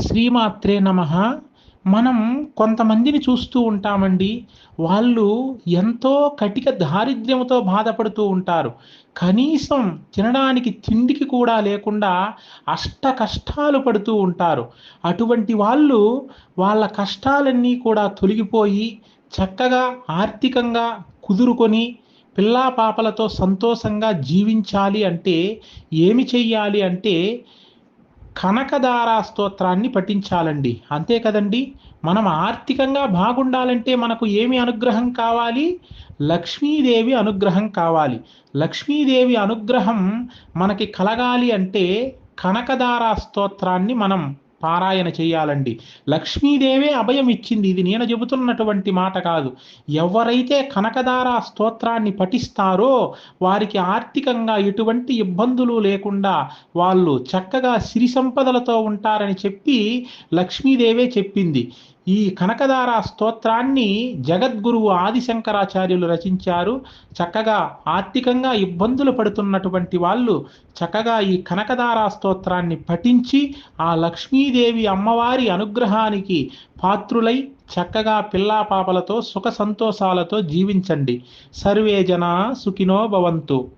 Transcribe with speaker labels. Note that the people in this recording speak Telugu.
Speaker 1: శ్రీమాత్రే నమ. మనం కొంతమందిని చూస్తూ ఉంటామండి. వాళ్ళు ఎంతో కటిక దారిద్ర్యంతో బాధపడుతూ ఉంటారు. కనీసం తినడానికి తిండికి కూడా లేకుండా అష్ట కష్టాలు పడుతూ ఉంటారు. అటువంటి వాళ్ళు వాళ్ళ కష్టాలన్నీ కూడా తొలగిపోయి చక్కగా ఆర్థికంగా కుదురుకొని పిల్లా పాపలతో సంతోషంగా జీవించాలి అంటే ఏమి చెయ్యాలి అంటే కనకదారా స్తోత్రాన్ని పఠించాలండి. అంతే కదండి? మనం ఆర్థికంగా బాగుండాలంటే మనకు ఏమి అనుగ్రహం కావాలి? లక్ష్మీదేవి అనుగ్రహం కావాలి. లక్ష్మీదేవి అనుగ్రహం మనకి కలగాలి అంటే కనకదారా స్తోత్రాన్ని మనం పారాయణ చేయాలండి. లక్ష్మీదేవే అభయం ఇచ్చింది ఇది నేను చెబుతున్నటువంటి మాట కాదు. ఎవరైతే కనకదార స్తోత్రాన్ని పఠిస్తారో వారికి ఆర్థికంగా ఎటువంటి ఇబ్బందులు లేకుండా వాళ్ళు చక్కగా సిరి సంపదలతో ఉంటారని చెప్పి లక్ష్మీదేవే చెప్పింది. ఈ కనకదార స్తోత్రాన్ని జగద్గురువు ఆదిశంకరాచార్యులు రచించారు. చక్కగా ఆర్థికంగా ఇబ్బందులు పడుతున్నటువంటి వాళ్ళు చక్కగా ఈ కనకదార స్తోత్రాన్ని పఠించి ఆ లక్ష్మీదేవి అమ్మవారి అనుగ్రహానికి పాత్రులై చక్కగా పిల్లా పాపలతో సుఖ సంతోషాలతో జీవించండి. సర్వే జన సుఖినో భవంతు.